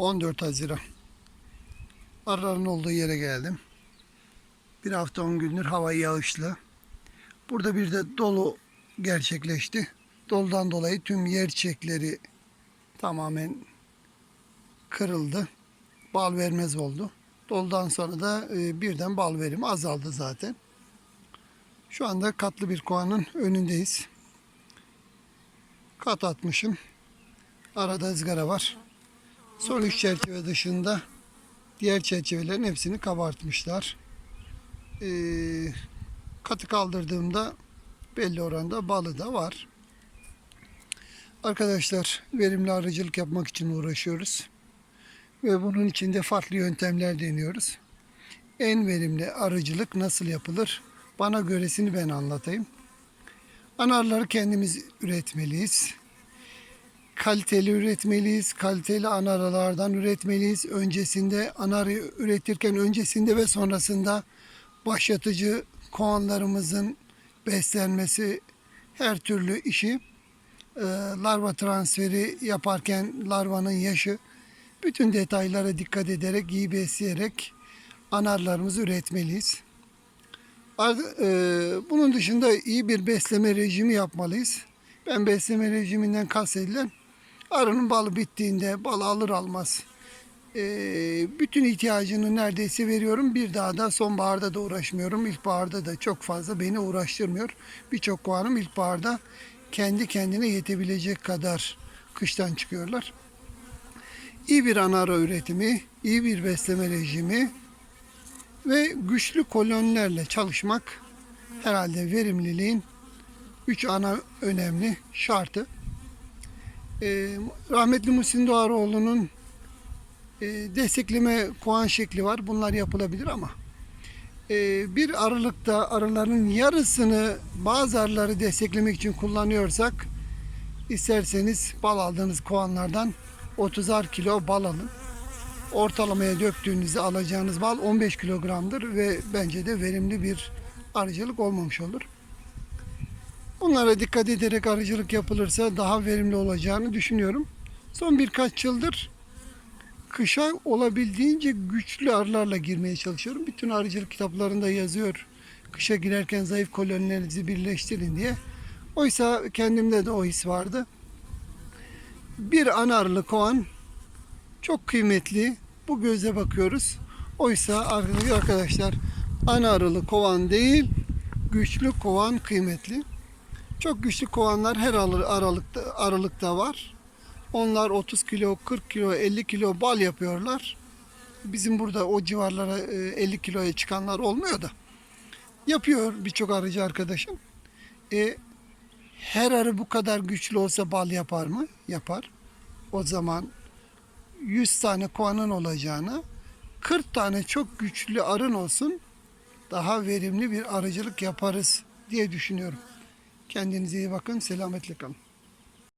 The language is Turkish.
14 Haziran. Arıların olduğu yere geldim. Bir hafta 10 gündür hava yağışlı. Burada bir de dolu gerçekleşti. Doludan dolayı tüm yer çiçekleri tamamen kırıldı. Bal vermez oldu. Doludan sonra da e, birden bal verimi azaldı zaten. Şu anda katlı bir kovanın önündeyiz. Kat atmışım. Arada ızgara var. Son üç çerçeve dışında diğer çerçevelerin hepsini kabartmışlar. Ee, katı kaldırdığımda belli oranda balı da var. Arkadaşlar verimli arıcılık yapmak için uğraşıyoruz. Ve bunun için de farklı yöntemler deniyoruz. En verimli arıcılık nasıl yapılır? Bana göresini ben anlatayım. Anarları kendimiz üretmeliyiz. Kaliteli üretmeliyiz. Kaliteli anaralardan üretmeliyiz. Öncesinde anarı üretirken öncesinde ve sonrasında başlatıcı kovanlarımızın beslenmesi her türlü işi e, larva transferi yaparken larvanın yaşı bütün detaylara dikkat ederek iyi besleyerek anarlarımızı üretmeliyiz. E, Bunun dışında iyi bir besleme rejimi yapmalıyız. Ben besleme rejiminden kastedilen arının balı bittiğinde balı alır almaz e, bütün ihtiyacını neredeyse veriyorum. Bir daha da sonbaharda da uğraşmıyorum. İlkbaharda da çok fazla beni uğraştırmıyor. Birçok kovanım ilkbaharda kendi kendine yetebilecek kadar kıştan çıkıyorlar. İyi bir anara üretimi, iyi bir besleme rejimi ve güçlü kolonilerle çalışmak herhalde verimliliğin üç ana önemli şartı. Ee, rahmetli Muhsin Doğaroğlu'nun e, destekleme koğan şekli var. Bunlar yapılabilir ama e, bir arılıkta arıların yarısını bazı arıları desteklemek için kullanıyorsak isterseniz bal aldığınız kovanlardan 30'ar kilo bal alın. Ortalamaya döktüğünüzde alacağınız bal 15 kilogramdır ve bence de verimli bir arıcılık olmamış olur. Bunlara dikkat ederek arıcılık yapılırsa daha verimli olacağını düşünüyorum. Son birkaç yıldır kışa olabildiğince güçlü arılarla girmeye çalışıyorum. Bütün arıcılık kitaplarında yazıyor. Kışa girerken zayıf kolonilerinizi birleştirin diye. Oysa kendimde de o his vardı. Bir ana arılı kovan çok kıymetli. Bu göze bakıyoruz. Oysa arkadaşlar ana arılı kovan değil, güçlü kovan kıymetli. Çok güçlü kovanlar her aralıkta, aralıkta var. Onlar 30 kilo, 40 kilo, 50 kilo bal yapıyorlar. Bizim burada o civarlara e, 50 kiloya çıkanlar olmuyor da. Yapıyor birçok arıcı arkadaşım. E, her arı bu kadar güçlü olsa bal yapar mı? Yapar. O zaman 100 tane kovanın olacağına 40 tane çok güçlü arın olsun daha verimli bir arıcılık yaparız diye düşünüyorum. Kendinize iyi bakın. Selametle kalın.